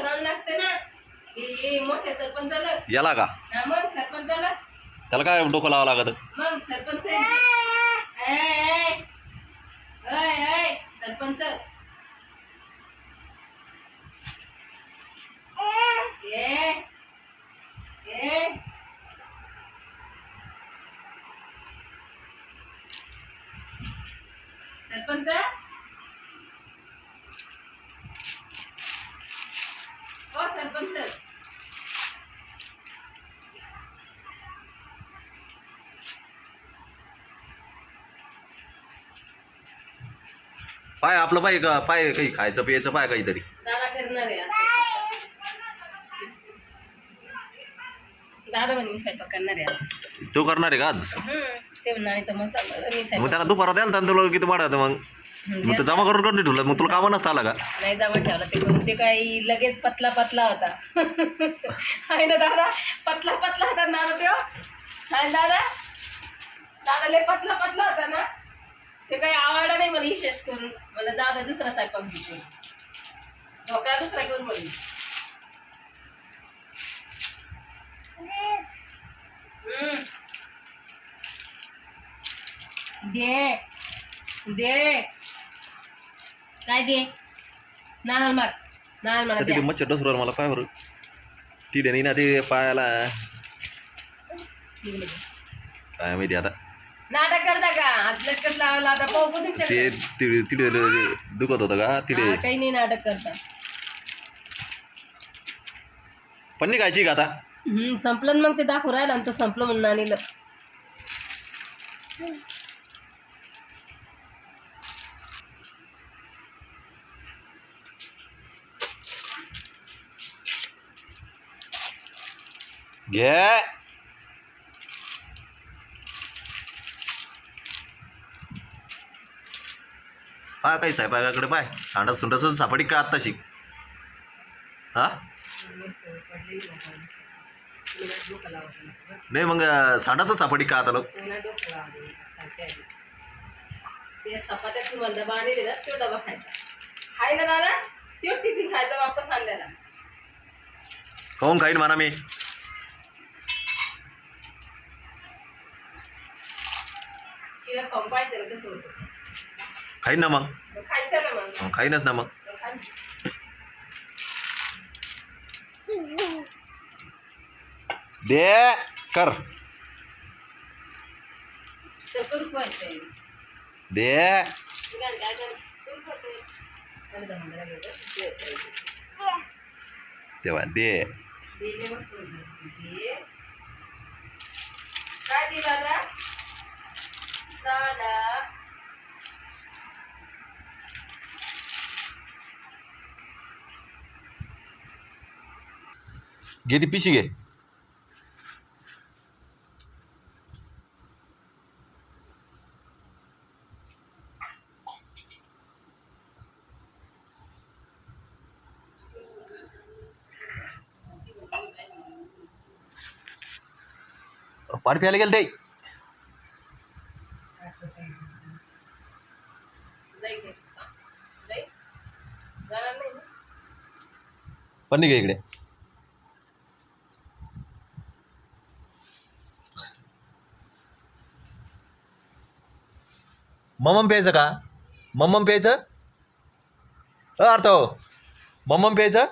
नावं लागतं काय हे हे मोठ्या का? याला का? त्याला काय डोकं लावा लागत? मग सरपंच. सरपंच? हो सरपंच. पाय आपलं पाय का पाय काही खायचं प्यायचं पाय काहीतरी. दादा करणार आहे. मी स्वयंपाक करणार आहे. तो करणार आहे का आज. ते म्हणणार नाही तर मग सांग, मी मग स्वयंपाक त्याला दुपारा द्याल तर तुला किती वाढत मग? मग तर जमा करून करून ठेवलं मग तुला कामं नसतं आला का? नाही जमा ठेवला ते करून. ते काही लगेच पतला पतला होता. आहे ना दादा? पतला पतला होता ना दादा त्यो आहे ना दादा? दादा लय पतला पतला होता ना? ते काही आवडला नाही मला विशेष करून. मला दादा दुसरा स्वयंपाक घेतो ढोकळा दुसरा करून बोलली. दे. दे. काय दे? नानाल मार. तर द्या. तिथे मच्छर डसवर मला पाय बरं तिथे नाही ना ते पायाला. काय माहिती आता. नाटक करता का? हात लटकत लावायला आता पाहू का ते तिथे तिथे दुखत होतं का? तिथे काही नाही नाटक करता. पण खायची का आता? संपलं ना मग ते दाखवू राहिला आणि तो संपलं म्हणून आणलं. घे. पाय काही साहेबाकडे पाय. सांडस सुंडस सापडी का आत्ता शिक हा नाही मग सांडाच सापडी का आता लोक ते चपात्यातून मला डबा आणले ना तो डबा खायचा. खाय ना दादा? तो टिफिन खायचा वापस आणलेला. काऊन खाईन म्हणा मी. शिला खाऊन पाहिजे कसं होतं. खाईन ना मग. मग खायचं ना मग. मग खाईनच ना मग. दे कर तर करू पडतंय दे तुला काय कर करू पडतंय मला दमदार घेतो ते करायचं. तेव्हा दे दिले मस्त दे काय दे दादा दादा घे ती पिशी घे पाणी प्यायला गेलं ते नाही पण घे इकडे. मम्मम प्यायचं का? मम्मम प्यायचं? अर्थ मम्मम प्यायचं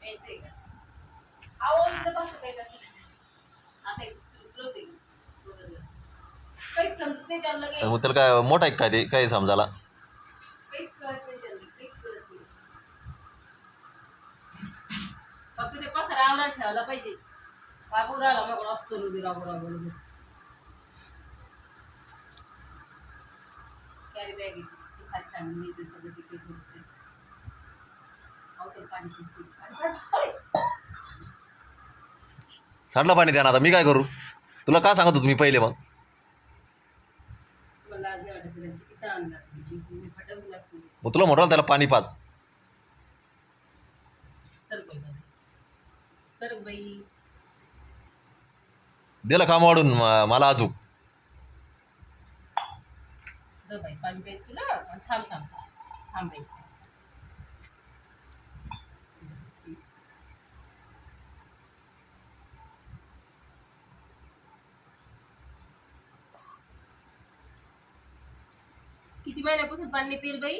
पैसे का अहो इथं बस काय करते समजत नाही त्याला लगे तर मग त्याला काय मोठा आहे काय ते काय समजायला. काहीच कळत नाही त्याला काहीच कळत नाही फक्त ते पसारा आवडा ठेवला पाहिजे. बाबू राहिला मग असतो रुदी राबू राबू रुदी कॅरी बॅग येते ती खाली सांगून मिळते सगळं तिकडे थोडंसं. अहो, ते पाणी पिते. पाणी- पाणी- सांडलं पाणी द्या ना आता. मी काय करू? तुला का सांगत होतो मी पहिले मग? मला आज नाही वाटत त्याला किती ताण लागली मी फटवलीच नाही मग तुला म्हटलं त्याला पाणी पाच सर बाई सर बाई दिलं काम वाढून म- मला अजून बाई पाणी तुला? आणि थांब थांब थांब. थांब बाई किती महिन्यापासून पाणी नाही पिल बाई?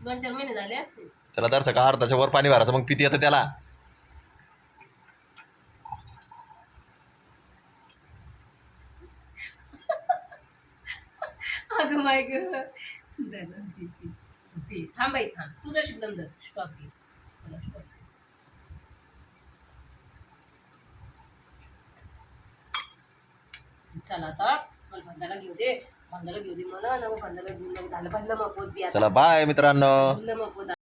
दोन चार महिने झाले असते त्याला दर सकाळ अर्धाच्या वर पाणी भरायचं? मग किती येतं त्याला. अगं माय ग. थांब बाई थांब. तू जर शिकदम जर स्टॉप घे. मला. चला आता मला घेऊ दे. चला बाय मित्रांनो.